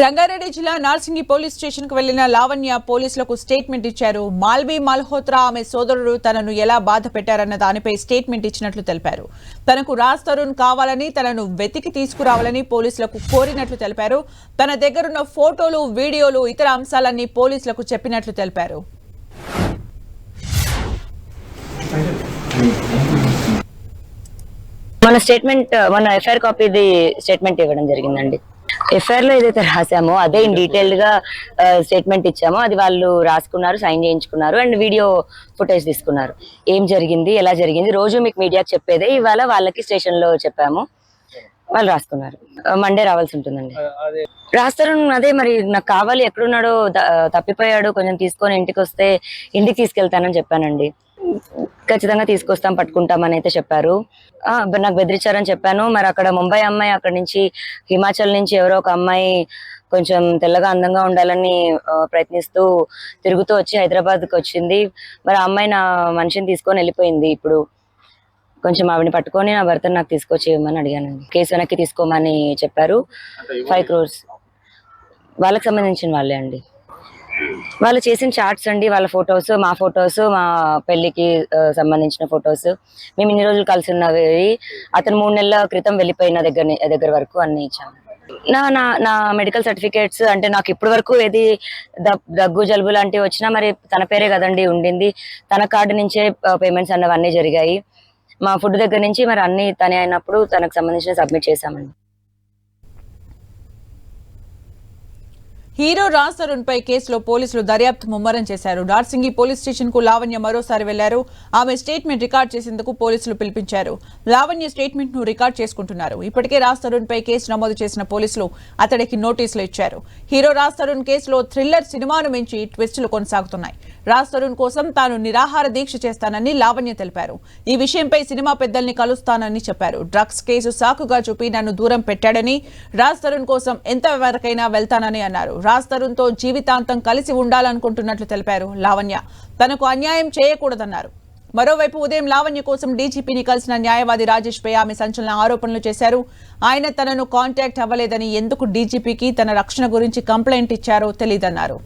రంగారెడ్డి జిల్లా నార్సింగి పోలీస్ స్టేషన్కు వెళ్ళిన లావణ్య పోలీసులకు స్టేట్మెంట్ ఇచ్చారు. మాల్వీ మల్హోత్రా ఆమె సోదరుడు తనను ఎలా బాధ పెట్టారన్న దానిపై స్టేట్మెంట్ ఇచ్చినట్లు తెలిపారు. తనకు రాజ్ తరుణ్ కావాలని తనను వెతికి తీసుకురావాలని పోలీసులకు కోరినట్లు తెలిపారు. తన దగ్గరున్న ఫోటోలు వీడియోలు ఇతర అంశాలన్నీ పోలీసులకు చెప్పినట్లు తెలిపారు. మన స్టేట్మెంట్ మన ఎఫ్ఐఆర్ కాపీది స్టేట్మెంట్ ఇవ్వడం జరిగిందండి. ఎఫ్ఐఆర్లో ఏదైతే రాసామో అదే ఇన్ డీటెయిల్డ్గా స్టేట్మెంట్ ఇచ్చామో అది వాళ్ళు రాసుకున్నారు సైన్ చేయించుకున్నారు అండ్ వీడియో ఫుటేజ్ తీసుకున్నారు. ఏం జరిగింది ఎలా జరిగింది? రోజు మీకు మీడియాకి చెప్పేదే ఇవాళ వాళ్ళకి స్టేషన్లో చెప్పాము. వాళ్ళు రాసుకున్నారు. మండే రావాల్సి ఉంటుందండి. రాస్తారు అదే. మరి నాకు కావాలి ఎక్కడున్నాడో తప్పిపోయాడు కొంచెం తీసుకొని ఇంటికి వస్తే ఇంటికి తీసుకెళ్తానని చెప్పానండి. ఖచ్చితంగా తీసుకొస్తాం పట్టుకుంటామని అయితే చెప్పారు. నాకు బెదిరించారని చెప్పాను. మరి అక్కడ ముంబై అమ్మాయి అక్కడ నుంచి హిమాచల్ నుంచి ఎవరో ఒక అమ్మాయి కొంచెం తెల్లగా అందంగా ఉండాలని ప్రయత్నిస్తూ తిరుగుతూ వచ్చి హైదరాబాద్కి వచ్చింది. మరి ఆ అమ్మాయి నా మనిషిని తీసుకొని వెళ్ళిపోయింది ఇప్పుడు. కొంచెం ఆవిడని పట్టుకొని నా భర్తను నాకు తీసుకొచ్చి ఇవ్వమని అడిగానండి. కేసు వెనక్కి తీసుకోమని చెప్పారు. Five crores. వాళ్ళకి సంబంధించిన వాళ్ళే అండి. వాళ్ళు చేసిన చార్ట్స్ అండి వాళ్ళ ఫొటోస్ మా ఫొటోస్ మా పెళ్ళికి సంబంధించిన ఫొటోస్ మేము ఇన్ని రోజులు కలిసి ఉన్నవి. అతను మూడు నెలల క్రితం వెళ్ళిపోయిన దగ్గర దగ్గర వరకు అన్ని ఇచ్చాము. నా నా నా మెడికల్ సర్టిఫికేట్స్ అంటే నాకు ఇప్పటి వరకు ఏది దగ్- దగ్గు జలుబు లాంటివి వచ్చినా మరి తన పేరే కదండి ఉండింది. తన కార్డు నుంచే పేమెంట్స్ అన్నవన్నీ జరిగాయి. మా ఫుడ్ దగ్గర నుంచి మరి అన్ని తనే అయినప్పుడు తనకు సంబంధించిన సబ్మిట్ చేశామండి. హీరో రాజ్ తరుణ్ పై కేసులో పోలీసులు దర్యాప్తు ముమ్మరం చేశారు. డార్సింగి పోలీస్ స్టేషన్కు లావణ్య మరోసారి వెళ్ళారు. ఆమె స్టేట్మెంట్ రికార్డ్ చేసేందుకు పోలీసులు పిలిపించారు. లావణ్య స్టేట్మెంట్ను రికార్డ్ చేసుకుంటున్నారు. ఇప్పటికే రాజ్ తరుణ్ పై కేసు నమోదు చేసిన పోలీసులు అతడికి నోటీసులు ఇచ్చారు. హీరో రాజ్ తరుణ్ కేసులో థ్రిల్లర్ సినిమాను మించి ట్విస్టులు కొనసాగుతున్నాయి. రాజ్ తరుణ్ కోసం తాను నిరాహార దీక్ష చేస్తానని లావణ్య తెలిపారు. ఈ విషయంపై సినిమా పెద్దల్ని కలుస్తానని చెప్పారు. డ్రగ్స్ కేసు సాకుగా చూపి నన్ను దూరం పెట్టాడని రాజ్ తరుణ్ కోసం ఎంత వరకైనా వెళ్తానని అన్నారు. రాజ్ తరుణ్తో జీవితాంతం కలిసి ఉండాలనుకుంటున్నట్లు తెలిపారు లావణ్య. తనకు అన్యాయం చేయకూడదన్నారు. మరోవైపు ఉదయం లావణ్య కోసం డీజీపీని కలిసిన న్యాయవాది రాజేష్ పై ఆమె సంచలన ఆరోపణలు చేశారు. ఆయన తనను కాంటాక్ట్ అవ్వలేదని ఎందుకు డీజీపీకి తన రక్షణ గురించి కంప్లైంట్ ఇచ్చారో తెలియదన్నారు